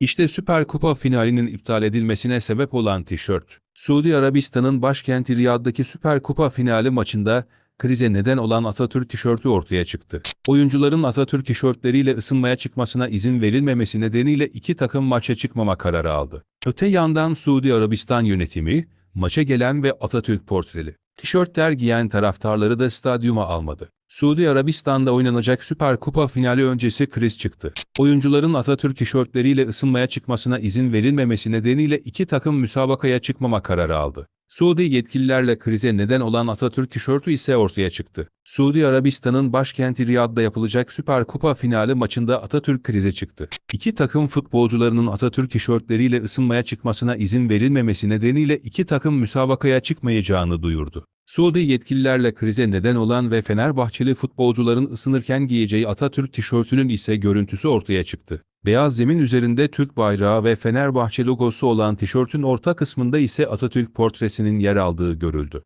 İşte Süper Kupa finalinin iptal edilmesine sebep olan tişört. Suudi Arabistan'ın başkenti Riyad'daki Süper Kupa finali maçında krize neden olan Atatürk tişörtü ortaya çıktı. Oyuncuların Atatürk tişörtleriyle ısınmaya çıkmasına izin verilmemesi nedeniyle iki takım maça çıkmama kararı aldı. Öte yandan Suudi Arabistan yönetimi, maça gelen ve Atatürk portreli tişörtler giyen taraftarları da stadyuma almadı. Suudi Arabistan'da oynanacak Süper Kupa finali öncesi kriz çıktı. Oyuncuların Atatürk tişörtleriyle ısınmaya çıkmasına izin verilmemesi nedeniyle iki takım müsabakaya çıkmama kararı aldı. Suudi yetkililerle krize neden olan Atatürk tişörtü ise ortaya çıktı. Suudi Arabistan'ın başkenti Riyad'da yapılacak Süper Kupa finali maçında Atatürk krize çıktı. İki takım futbolcularının Atatürk tişörtleriyle ısınmaya çıkmasına izin verilmemesi nedeniyle iki takım müsabakaya çıkmayacağını duyurdu. Suudi yetkililerle krize neden olan ve Fenerbahçeli futbolcuların ısınırken giyeceği Atatürk tişörtünün ise görüntüsü ortaya çıktı. Beyaz zemin üzerinde Türk bayrağı ve Fenerbahçe logosu olan tişörtün orta kısmında ise Atatürk portresinin yer aldığı görüldü.